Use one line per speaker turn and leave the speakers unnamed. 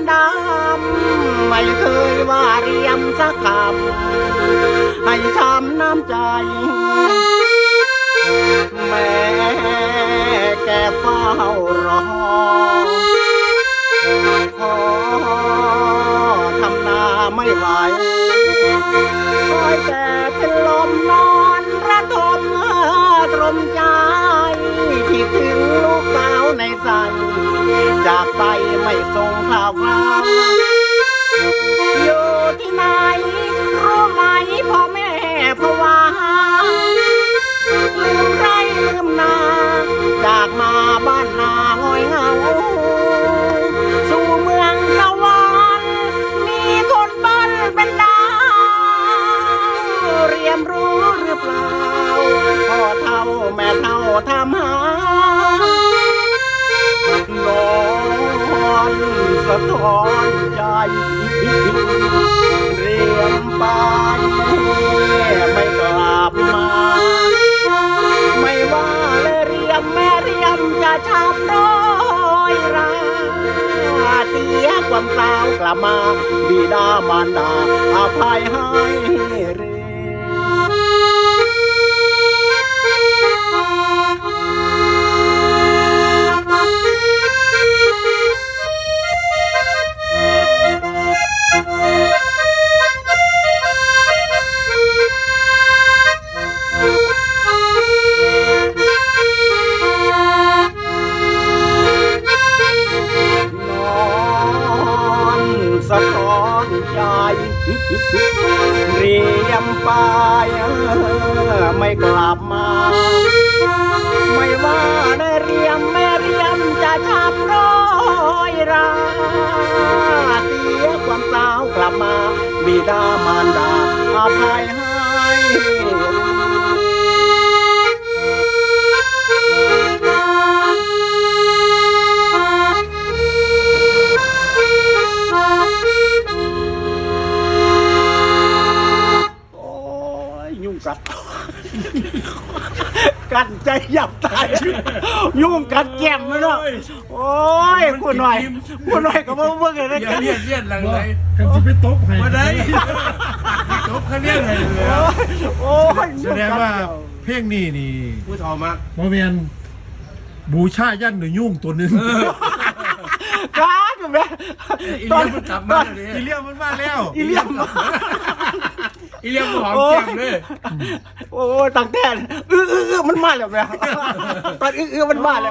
ำดำไม่เคยว่าเรียมสักคำให้ช้ำน้ำใจ แม่แกเฝ้ารอพ่อทำนาไม่ไหวคอยแต่เป็นลมนอนระทมตรมใจผิดถึงลูกสาว จากไปไม่ส่งข่าวคราวอยู่ที่ไหนรู้ไหมพ่อแม่ภาวาลืมไรลืมนา จากมาบ้านนาหอยเหงา สู่เมืองตะวันมีคนบ้านเป็นดาวเรียมรู้หรือเปล่าพ่อเท่าแม่เท่าทำหา สะท้อนใจ เรียมไปไม่กลับมา ไม่ว่าเลยเรียมแม่เรียมจะชับร้อยราเสียความสาวกลับมา บิดามารดาอภัยให้เรีย เรียมไปไม่กลับมา ไม่ว่าได้เรียมแม่เรียมจะชับร้อยราเสียความสาวกลับมา บิดามารดาอภัยให้ กัดใจหยับตายยุ่งกัดแก้มเลยเนาะโอ้ยพูดหน่อยพูดหน่อยก็บ่เบิ่งเลยนะ
อย่าเลียดเลียดหลังไหน
กันจะไปตบให้
มาได้จบเขาเลียดเลยเลย
โอ้ย
แสดงว่าเพลงนี้นี่
ผู้ทอมาก
โมเมนบูชายันหรือยุ่งตัวหนึง
กัดอยู่แม่
อีเลียมมันกลับมาเลย
อีเลียมมันมาแล้ว
อีเลี่ยม
อีเลียมหอมแก้มเลย
โอ้ยตั้งแต่อื้ออื้ออื้อมันมาแล้วแม่ตอนอื้ออื้อมันมาแล้ว